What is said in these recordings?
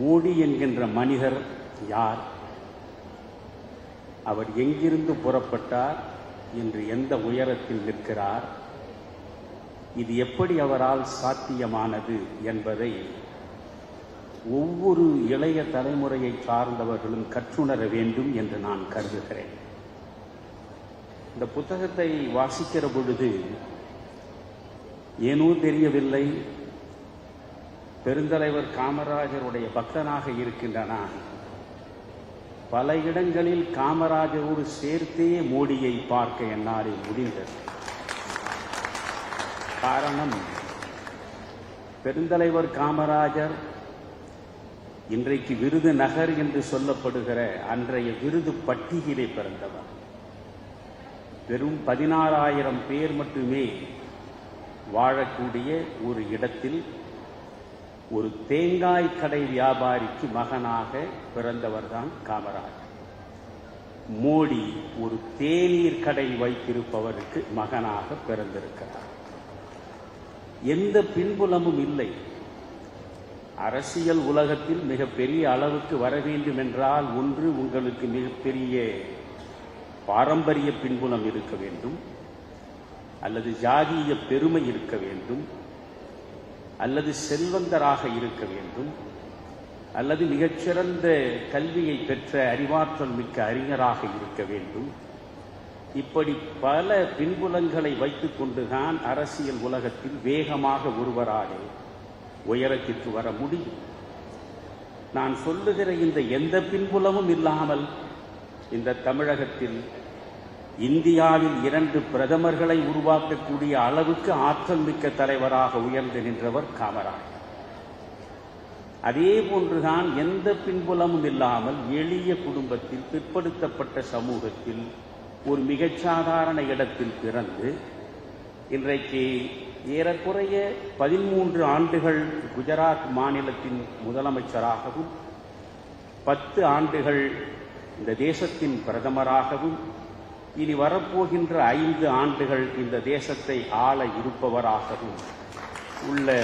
மோடி என்கின்ற மனிதர் யார்? அவர் எங்கிருந்து புறப்பட்டார்? இன்று எந்த உயரத்தில் நிற்கிறார்? இது எப்படி அவரால் சாத்தியமானது என்பதை ஒவ்வொரு இளைய தலைமுறையை சார்ந்தவர்களும் கற்றுணர வேண்டும் என்று நான் கருதுகிறேன். இந்த புத்தகத்தை வாசிக்கிற பொழுது ஏனோ தெரியவில்லை பெருந்தலைவர் காமராஜருடைய பக்தனாக இருக்கின்ற நான் பல இடங்களில் காமராஜரோடு சேர்த்தே மோடியை பார்க்க என்னாலே முடிந்தது. காரணம் பெருந்தலைவர் காமராஜர் இன்றைக்கு விருது நகர் என்று சொல்லப்படுகிற அன்றைய விருது பட்டியலை பிறந்தவர். வெறும் பதினாறாயிரம் பேர் மட்டுமே வாழக்கூடிய ஒரு இடத்தில் ஒரு தேங்காய் கடை வியாபாரிக்கு மகனாக பிறந்தவர்தான் காமராஜர் மோடி ஒரு தேநீர் கடை வைத்திருப்பவருக்கு மகனாக பிறந்திருக்கிறார். எந்த பின்புலமும் இல்லை. அரசியல் உலகத்தில் மிகப்பெரிய அளவுக்கு வர வேண்டும் என்றால் ஒன்று உங்களுக்கு மிகப்பெரிய பாரம்பரிய பின்புலம் இருக்க வேண்டும் அல்லது ஜாதிய பெருமை இருக்க வேண்டும் அல்லது செல்வந்தராக இருக்க வேண்டும். அல்லது மிகச்சிறந்த கல்வியை பெற்ற அறிவாற்றல் மிக்க அறிஞராக இருக்க வேண்டும். இப்படி பல பின்புலங்களை வைத்துக் கொண்டுதான் அரசியல் உலகத்தில் வேகமாக ஒருவராக உயரத்திற்கு வர முடியும். நான் சொல்லுகிற இந்த எந்த பின்புலமும் இல்லாமல் இந்த தமிழகத்தில் இந்தியாவில் இரண்டு பிரதமர்களை உருவாக்கக்கூடிய அளவுக்கு ஆற்றல் மிக்க தலைவராக உயர்ந்து நின்றவர் காமராஜர் அதே போன்றுதான் எந்த பின்புலமும் இல்லாமல் எளிய குடும்பத்தில் பிற்படுத்தப்பட்ட சமூகத்தில் ஒரு மிகச்சாதாரண இடத்தில் பிறந்து இன்றைக்கு ஏறக்குறைய பதிமூன்று ஆண்டுகள் குஜராத் மாநிலத்தின் முதலமைச்சராகவும் பத்து ஆண்டுகள் இந்த தேசத்தின் பிரதமராகவும் இனி வரப்போகின்ற ஐந்து ஆண்டுகள் இந்த தேசத்தை ஆள இருப்பவராகவும் உள்ள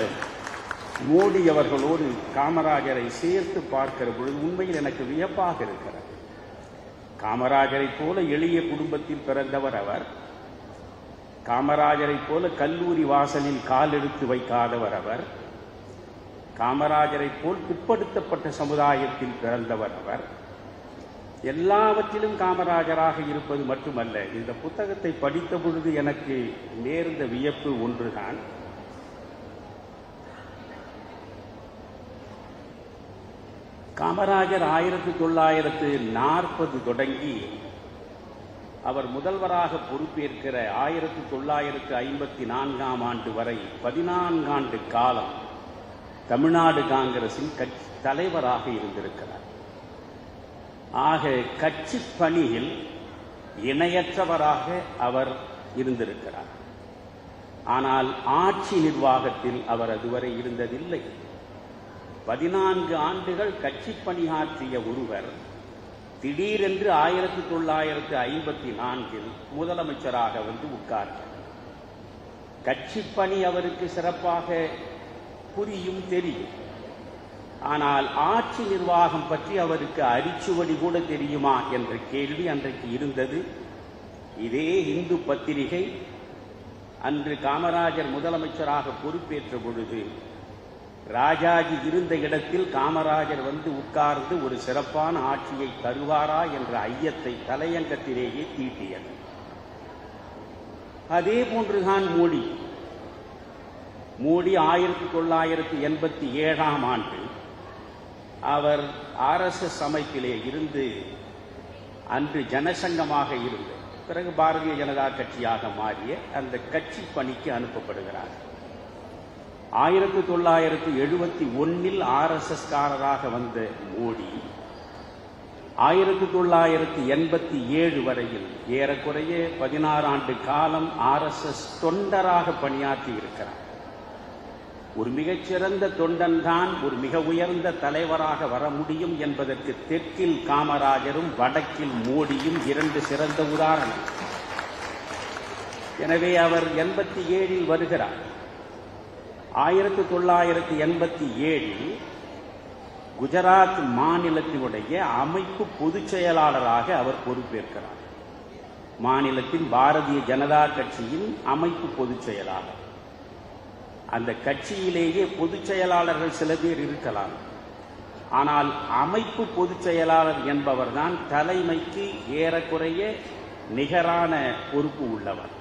மோடி அவர்களோடு காமராஜரை சேர்த்து பார்க்கிற பொழுது உண்மையில் எனக்கு வியப்பாக இருக்கிறது. காமராஜரைப் போல எளிய குடும்பத்தில் பிறந்தவர் அவர் காமராஜரைப் போல கல்லூரி வாசலில் கால் எடுத்து வைக்காதவர் அவர் காமராஜரைப் போல் பிற்படுத்தப்பட்ட சமுதாயத்தில் பிறந்தவர் அவர் எல்லாவற்றிலும் காமராஜராக இருப்பது மட்டுமல்ல இந்த புத்தகத்தை படித்த பொழுது எனக்கு நேர்ந்த வியப்பு ஒன்றுதான். காமராஜர் ஆயிரத்தி தொள்ளாயிரத்து நாற்பது தொடங்கி அவர் முதல்வராக பொறுப்பேற்கிற ஆயிரத்தி தொள்ளாயிரத்து ஐம்பத்தி நான்காம் ஆண்டு வரை பதினான்காண்டு காலம் தமிழ்நாடு காங்கிரசின் கட்சி தலைவராக இருந்திருக்கிறார். ஆக கட்சி பணியில் இணையற்றவராக அவர் இருந்திருக்கிறார். ஆனால் ஆட்சி நிர்வாகத்தில் அவர் அதுவரை இருந்ததில்லை. பதினான்கு ஆண்டுகள் கட்சி பணியாற்றிய ஒருவர் திடீரென்று ஆயிரத்தி தொள்ளாயிரத்து ஐம்பத்தி நான்கில் முதலமைச்சராக வந்து உட்கார்ந்தார். கட்சி பணி அவருக்கு சிறப்பாக புரியும் தெரியும். ஆனால் ஆட்சி நிர்வாகம் பற்றி அவருக்கு அரிச்சுவடி கூட தெரியுமா என்ற கேள்வி அன்றைக்கு இருந்தது. இதே இந்து பத்திரிகை அன்று காமராஜர் முதலமைச்சராக பொறுப்பேற்ற பொழுது ராஜாஜி இருந்த இடத்தில் காமராஜர் வந்து உட்கார்ந்து ஒரு சிறப்பான ஆட்சியை தருவாரா என்ற ஐயத்தை தலையங்கத்திலேயே தீட்டியது. அதே போன்றுதான் மோடி. மோடி ஆயிரத்தி தொள்ளாயிரத்தி எண்பத்தி ஏழாம் ஆண்டு அவர் ஆர்எஸ்எஸ் அமைப்பிலே இருந்து அன்று ஜனசங்கமாக இருந்து பிறகு பாரதிய ஜனதா கட்சியாக மாறிய அந்த கட்சி பணிக்கு அனுப்பப்படுகிறார். ஆயிரத்தி தொள்ளாயிரத்தி எழுபத்தி ஒன்னில் ஆர்எஸ்எஸ் காரராக வந்த மோடி ஆயிரத்தி தொள்ளாயிரத்தி எண்பத்தி ஏழு வரையில் ஏறக்குறைய பதினாறு ஆண்டு காலம் ஆர்எஸ்எஸ் தொண்டராக பணியாற்றி இருக்கிறார். ஒரு மிகச்சிறந்த தொண்டன் தான் ஒரு மிக உயர்ந்த தலைவராக வர முடியும் என்பதற்கு தெற்கில் காமராஜரும் வடக்கில் மோடியும் இரண்டு சிறந்த உதாரணம். எனவே அவர் எண்பத்தி ஏழில் வருகிறார். ஆயிரத்தி தொள்ளாயிரத்தி எண்பத்தி ஏழில் குஜராத் மாநிலத்தினுடைய அமைப்பு பொதுச் செயலாளராக அவர் பொறுப்பேற்கிறார். மாநிலத்தின் பாரதிய ஜனதா கட்சியின் அமைப்பு பொதுச் செயலாளர். அந்த கட்சியிலேயே பொதுச் செயலாளர்கள் சில பேர் இருக்கலாம். ஆனால் அமைப்பு பொதுச் செயலாளர் என்பவர்தான் தலைமைக்கு ஏறக்குறைய நிகரான பொறுப்பு உள்ளவர்.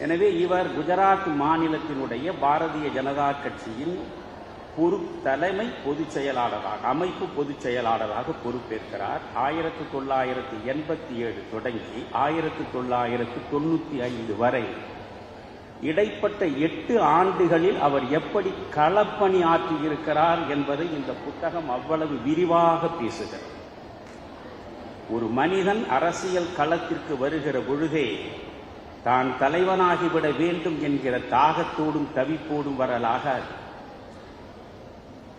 எனவே இவர் குஜராத் மாநிலத்தினுடைய பாரதிய ஜனதா கட்சியின் பொறு தலைமை பொதுச் செயலாளராக அமைப்பு பொதுச் செயலாளராக பொறுப்பேற்கிறார். ஆயிரத்தி தொள்ளாயிரத்தி எண்பத்தி ஏழு தொடங்கி ஆயிரத்தி தொள்ளாயிரத்தி தொண்ணூற்றி ஐந்து வரை இடைப்பட்ட எட்டு ஆண்டுகளில் அவர் எப்படி களப்பணி ஆற்றியிருக்கிறார் என்பதை இந்த புத்தகம் அவ்வளவு விரிவாக பேசுகிறது. ஒரு மனிதன் அரசியல் களத்திற்கு வருகிற பொழுதே தான் தலைவனாகிவிட வேண்டும் என்கிற தாகத்தோடும் தவிப்போடும் வரலாகாது.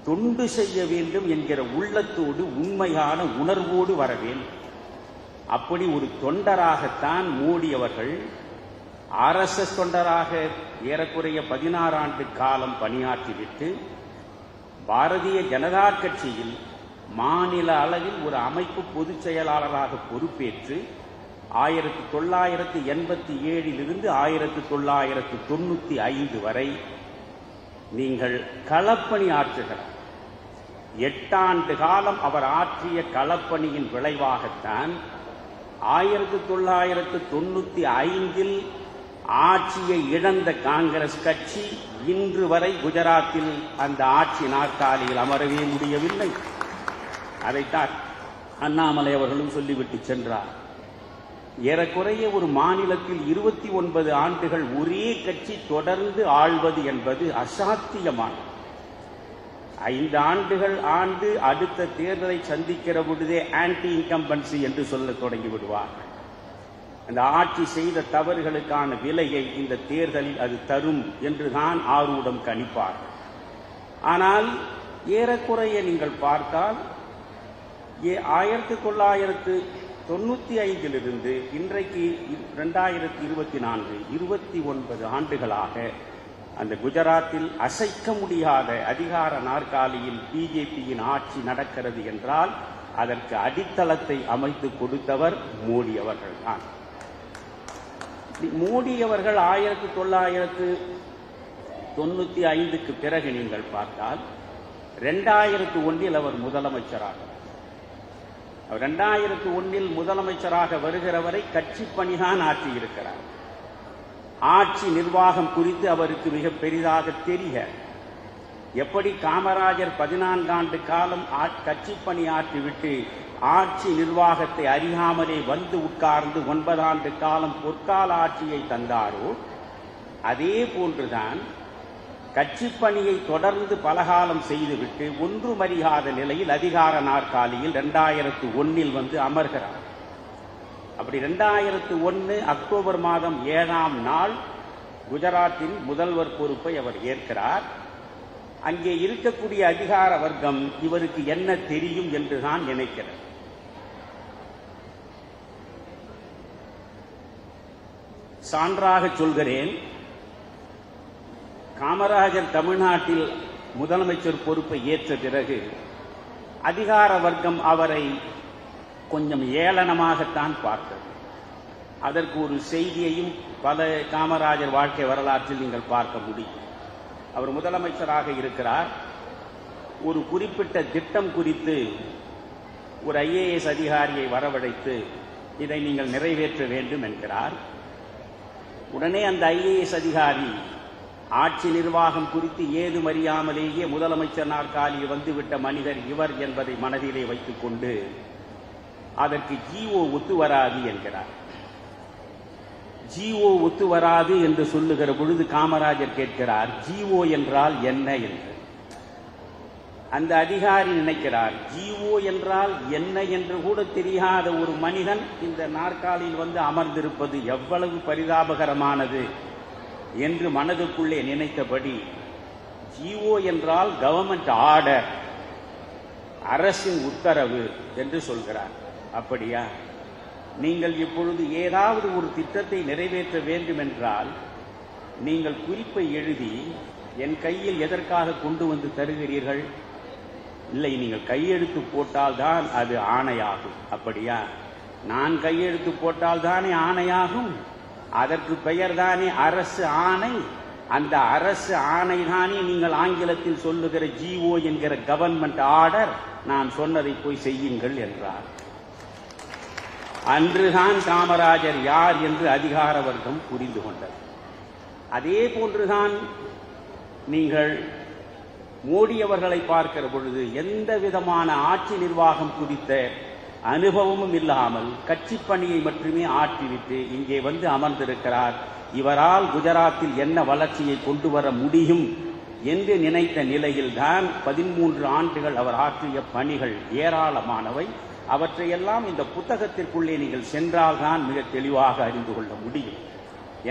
தொண்டு செய்ய வேண்டும் என்கிற உள்ளத்தோடு உண்மையான உணர்வோடு வர வேண்டும். அப்படி ஒரு தொண்டராகத்தான் மோடி அவர்கள் ஆர்எஸ்எஸ் தொண்டராக ஏறக்குறைய பதினாறு ஆண்டு காலம் பணியாற்றிவிட்டு பாரதிய ஜனதா கட்சியில் மாநில அளவில் ஒரு அமைப்பு பொதுச் செயலாளராக பொறுப்பேற்று ஆயிரத்தி தொள்ளாயிரத்தி எண்பத்தி ஏழிலிருந்து ஆயிரத்தி தொள்ளாயிரத்தி தொண்ணூத்தி ஐந்து வரை நீங்கள் களப்பணி ஆற்றுகிறார். எட்டாண்டு காலம் அவர் ஆற்றிய களப்பணியின் விளைவாகத்தான் ஆயிரத்தி தொள்ளாயிரத்து தொண்ணூத்தி ஐந்தில் ஆட்சியை இழந்த காங்கிரஸ் கட்சி இன்று வரை குஜராத்தில் அந்த ஆட்சி நாற்காலியில் அமரவே முடியவில்லை. அதைத்தான் அண்ணாமலை அவர்களும் சொல்லிவிட்டு சென்றார். ஏறக்குறைய ஒரு மாநிலத்தில் இருபத்தி ஒன்பது ஆண்டுகள் ஒரே கட்சி தொடர்ந்து ஆள்வது என்பது அசாத்தியமானது. ஐந்து ஆண்டுகள் ஆண்டு அடுத்த தேர்தலை சந்திக்கிற பொழுதே ஆன்டி இன்கம்பன்சி என்று சொல்ல தொடங்கி விடுவார் அந்த ஆட்சி செய்த தவறுகளுக்கான விலையை இந்த தேர்தலில் அது தரும் என்றுதான் ஆரூடம் கணிப்பார். ஆனால் ஏறக்குறைய நீங்கள் பார்த்தால் ஏ- ஆயிரத்தி தொள்ளாயிரத்து தொண்ணூத்தி ஐந்திலிருந்து இன்றைக்கு இரண்டாயிரத்தி இருபத்தி நான்கு இருபத்தி ஒன்பது ஆண்டுகளாக அந்த குஜராத்தில் அசைக்க முடியாத அதிகார நாற்காலியில் பிஜேபியின் ஆட்சி நடக்கிறது என்றால் அதற்கு அடித்தளத்தை அமைத்து கொடுத்தவர் மோடி அவர்கள்தான். மோடி அவர்கள் ஆயிரத்தி தொள்ளாயிரத்து தொண்ணூத்தி ஐந்துக்கு பிறகு நீங்கள் பார்த்தால் ரெண்டாயிரத்து ஒன்றில் அவர் முதலமைச்சராக. ரெண்டாயிரத்து ஒன்றில் முதலமைச்சராக வருகிறவரை கட்சி பணிதான் ஆற்றியிருக்கிறார். ஆட்சி நிர்வாகம் குறித்து அவருக்கு மிக பெரிதாக தெரிய எப்படி காமராஜர் பதினான்காண்டு காலம் கட்சி பணி ஆற்றிவிட்டு ஆட்சி நிர்வாகத்தை அறியாமலே வந்து உட்கார்ந்து ஒன்பதாண்டு காலம் பொற்கால ஆட்சியை தந்தாரோ அதே போன்றுதான் கட்சி பணியை தொடர்ந்து பலகாலம் செய்துவிட்டு ஒன்றுமறியாத நிலையில் அதிகார நாற்காலியில் இரண்டாயிரத்து ஒன்னில் வந்து அமர்கிறார். அப்படி ரெண்டாயிரத்து ஒன்று அக்டோபர் மாதம் ஏழாம் நாள் குஜராத்தின் முதல்வர் பொறுப்பை அவர் ஏற்கிறார். அங்கே இருக்கக்கூடிய அதிகார வர்க்கம் இவருக்கு என்ன தெரியும் என்றுதான் நினைக்கிறேன் சான்றாக சொல்கிறேன் காமராஜர் தமிழ்நாட்டில் முதலமைச்சர் பொறுப்பை ஏற்ற பிறகு அதிகார வர்க்கம் அவரை கொஞ்சம் ஏளனமாகத்தான் பார்த்தது. அதற்கு ஒரு செய்தியையும் பல காமராஜர் வாழ்க்கை வரலாற்றில் நீங்கள் பார்க்க முடியும். அவர் முதலமைச்சராக இருக்கிறார். ஒரு குறிப்பிட்ட திட்டம் குறித்து ஒரு ஐஏஎஸ் அதிகாரியை வரவழைத்து இதை நீங்கள் நிறைவேற்ற வேண்டும் என்கிறார். உடனே அந்த ஐஏஎஸ் அதிகாரி ஆட்சி நிர்வாகம் குறித்து ஏதும் அறியாமலேயே முதலமைச்சர் நாற்காலி வந்துவிட்ட மனிதர் இவர் என்பதை மனதிலே வைத்துக்கொண்டு அதற்கு ஜிஓ ஒத்து வராது என்கிறார். ஜிஓ ஒத்து வராது என்று சொல்லுகிற பொழுது காமராஜர் கேட்கிறார் ஜிஓ என்றால் என்ன என்று? அந்த அதிகாரி நினைக்கிறார் ஜிஓ என்றால் என்ன என்று கூட தெரியாத ஒரு மனிதன் இந்த நாற்காலியில் வந்து அமர்ந்திருப்பது எவ்வளவு பரிதாபகரமானது? என்று மனதுக்குள்ளே நினைத்தபடி ஜிஓ என்றால் கவர்மெண்ட் ஆர்டர் அரசின் உத்தரவு என்று சொல்கிறார். அப்படியா? நீங்கள் இப்பொழுது ஏதாவது ஒரு திட்டத்தை நிறைவேற்ற வேண்டுமென்றால் நீங்கள் குறிப்பை எழுதி என் கையில் எதற்காக கொண்டு வந்து தருகிறீர்கள்? இல்லை நீங்கள் கையெழுத்து போட்டால்தான் அது ஆணையாகும். அப்படியா? நான் கையெழுத்து போட்டால் தானே ஆணையாகும்? அதற்கு பெயர் தானே அரசு ஆணை? அந்த அரசு ஆணை தானே நீங்கள் ஆங்கிலத்தில் சொல்லுகிற ஜிஓ என்கிற கவர்மெண்ட் ஆர்டர் நான் சொன்னதை போய் செய்யுங்கள் என்றார். அன்றுதான் காமராஜர் யார் என்று அதிகார வர்க்கம் புரிந்து கொண்டது. அதே போன்றுதான் நீங்கள் மோடி அவர்களை பார்க்கிற பொழுது எந்த விதமான ஆட்சி நிர்வாகம் குறித்த அனுபவமும் இல்லாமல் கட்சி பணியை மட்டுமே ஆற்றிவிட்டு இங்கே வந்து அமர்ந்திருக்கிறார். இவரால் குஜராத்தில் என்ன வளர்ச்சியை கொண்டு வர முடியும் என்று நினைத்த நிலையில்தான் பதிமூன்று ஆண்டுகள் அவர் ஆற்றிய பணிகள் ஏராளமானவை. அவற்றையெல்லாம் இந்த புத்தகத்திற்குள்ளே நீங்கள் சென்றால்தான் மிக தெளிவாக அறிந்து கொள்ள முடியும்.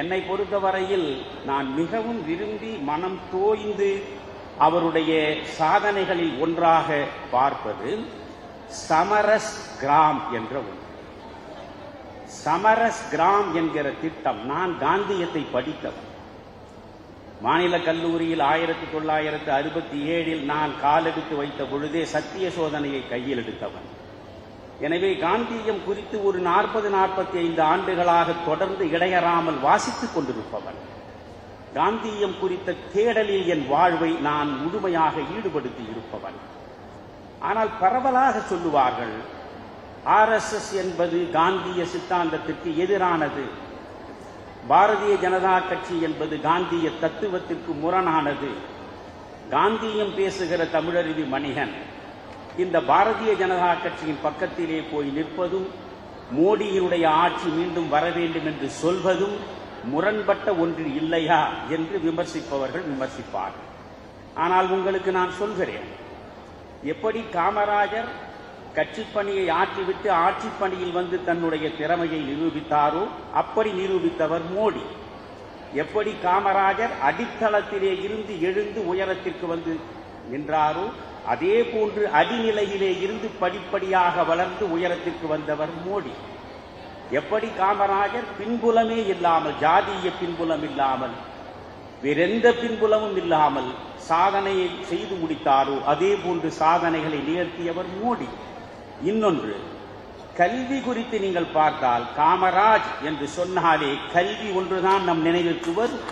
என்னை பொறுத்தவரையில் நான் மிகவும் விரும்பி மனம் தோய்ந்து அவருடைய சாதனைகளில் ஒன்றாக பார்ப்பது சமரஸ் கிராம் என்ற ஒன்று. சமரஸ் கிராம் என்கிற திட்டம் நான் காந்தியத்தை படித்தவன் மாநில கல்லூரியில் ஆயிரத்தி தொள்ளாயிரத்து அறுபத்தி ஏழில் நான் காலெடுத்து வைத்த பொழுதே சத்திய சோதனையை கையில் எடுத்தவன். எனவே காந்தியம் குறித்து ஒரு நாற்பது நாற்பத்தி ஐந்து ஆண்டுகளாக தொடர்ந்து இடையறாமல் வாசித்துக் கொண்டிருப்பவன். காந்தியம் குறித்த தேடலில் என் வாழ்வை நான் முழுமையாக ஈடுபடுத்தி இருப்பவன். ஆனால் பரவலாக சொல்லுவார்கள் ஆர்எஸ்எஸ் என்பது காந்திய சித்தாந்தத்திற்கு எதிரானது. பாரதிய ஜனதா கட்சி என்பது காந்திய தத்துவத்திற்கு முரணானது. காந்தியம் பேசுகிற தமிழறிவி மணிகன். இந்த பாரதிய ஜனதா கட்சியின் பக்கத்திலே போய் நிற்பதும் மோடியினுடைய ஆட்சி மீண்டும் வர வேண்டும் என்று சொல்வதும் முரண்பட்ட ஒன்று இல்லையா என்று விமர்சிப்பவர்கள் விமர்சிப்பார்கள். ஆனால் உங்களுக்கு நான் சொல்கிறேன் எப்படி காமராஜர் கட்சி பணியை ஆற்றிவிட்டு ஆட்சி பணியில் வந்து தன்னுடைய திறமையை நிரூபித்தாரோ அப்படி நிரூபித்தவர் மோடி. எப்படி காமராஜர் அடித்தளத்திலே இருந்து எழுந்து உயரத்திற்கு வந்து நின்றாரோ அதே போன்று அடிநிலையிலே இருந்து படிப்படியாக வளர்ந்து உயரத்திற்கு வந்தவர் மோடி. எப்படி காமராஜர்? பின்புலமே இல்லாமல் ஜாதிய பின்புலம் இல்லாமல் வேறெந்த பின்புலமும் இல்லாமல் சாதனையை செய்து முடித்தாரோ அதே போன்று சாதனைகளை நிகழ்த்தியவர் மோடி. இன்னொன்று கல்வி குறித்து நீங்கள் பார்த்தால் காமராஜ் என்று சொன்னாலே கல்வி ஒன்றுதான் நம் நினைவுக்கு வரும்.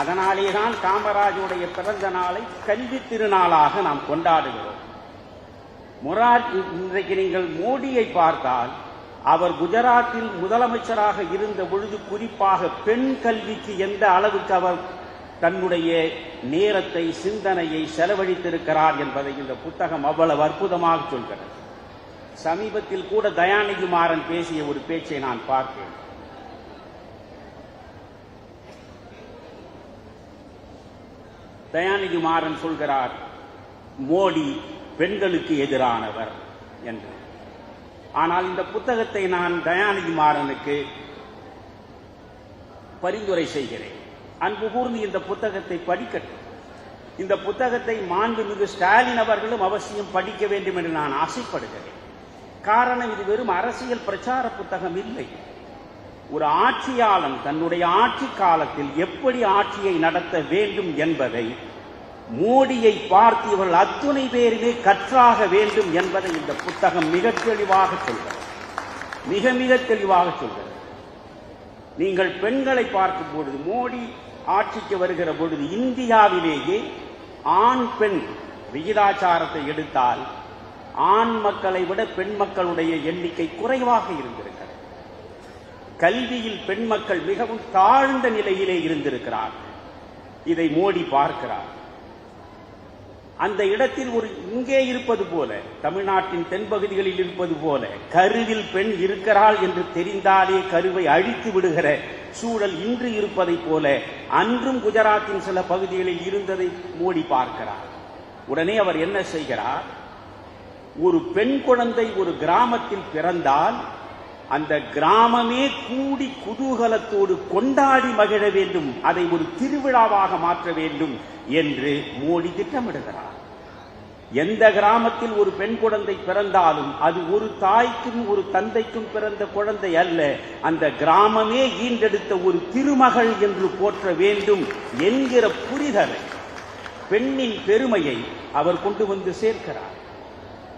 அதனாலே தான் காமராஜுடைய பிறந்த நாளை கல்வி திருநாளாக நாம் கொண்டாடுகிறோம். முரார் இன்றைக்கு நீங்கள் மோடியை பார்த்தால் அவர் குஜராத்தில் முதலமைச்சராக இருந்த பொழுது குறிப்பாக பெண் கல்விக்கு எந்த அளவுக்கு அவர் தன்னுடைய நேரத்தை சிந்தனையை செலவழித்திருக்கிறார் என்பதை இந்த புத்தகம் அவ்வளவு அற்புதமாக சொல்கிறது. சமீபத்தில் கூட தயாநிதி மாறன் பேசிய ஒரு பேச்சை நான் பார்த்தேன். தயாநிதி மாறன் சொல்கிறார் மோடி பெண்களுக்கு எதிரானவர் என்று. ஆனால் இந்த புத்தகத்தை நான் தயாநிதி மாறனுக்கு பரிந்துரை செய்கிறேன். அன்பு கூர்ந்து இந்த புத்தகத்தை படிக்கட்டும். இந்த புத்தகத்தை மாண்புமிகு ஸ்டாலின் அவர்களும் அவசியம் படிக்க வேண்டும் என்று நான் ஆசைப்படுகிறேன். காரணம் இது வெறும் அரசியல் பிரச்சார புத்தகம் இல்லை. ஒரு ஆட்சியாளன் தன்னுடைய ஆட்சி காலத்தில் எப்படி ஆட்சியை நடத்த வேண்டும் என்பதை மோடியை பார்த்து இவர்கள் அத்துணை பேருமே கற்றாக வேண்டும் என்பதை இந்த புத்தகம் மிக தெளிவாக சொல்கிறது. மிக மிக தெளிவாக சொல்கிறது. நீங்கள் பெண்களை பார்க்கும் பொழுது மோடி ஆட்சிக்கு வருகிற பொழுது இந்தியாவிலேயே ஆண் பெண் விகிதாச்சாரத்தை எடுத்தால் ஆண் மக்களை விட பெண் மக்களுடைய எண்ணிக்கை குறைவாக இருந்திருக்கு. கல்வியில் பெண் மக்கள் மிகவும் தாழ்ந்த நிலையிலே இருந்திருக்கிறார். இதை மோடி பார்க்கிறார். அந்த இடத்தில் ஒரு இங்கே இருப்பது போல தமிழ்நாட்டின் தென்பகுதிகளில் இருப்பது போல கருவில் பெண் இருக்கிறாள் என்று தெரிந்தாலே கருவை அழித்து விடுகிற சூழல் இன்று இருப்பதைப் போல அன்றும் குஜராத்தின் சில பகுதிகளில் இருந்ததை மோடி பார்க்கிறார். உடனே அவர் என்ன செய்கிறார்? ஒரு பெண் குழந்தை ஒரு கிராமத்தில் பிறந்தால் அந்த கிராமமே கூடி குதூகலத்தோடு கொண்டாடி மகிழ வேண்டும் அதை ஒரு திருவிழாவாக மாற்ற வேண்டும் என்று மோடி திட்டமிடுகிறார். எந்த கிராமத்தில் ஒரு பெண் குழந்தை பிறந்தாலும் அது ஒரு தாய்க்கும் ஒரு தந்தைக்கும் பிறந்த குழந்தை அல்ல அந்த கிராமமே ஈண்டெடுத்த ஒரு திருமகள் என்று போற்ற வேண்டும் என்கிற புரிதலை பெண்ணின் பெருமையை அவர் கொண்டு வந்து சேர்க்கிறார்.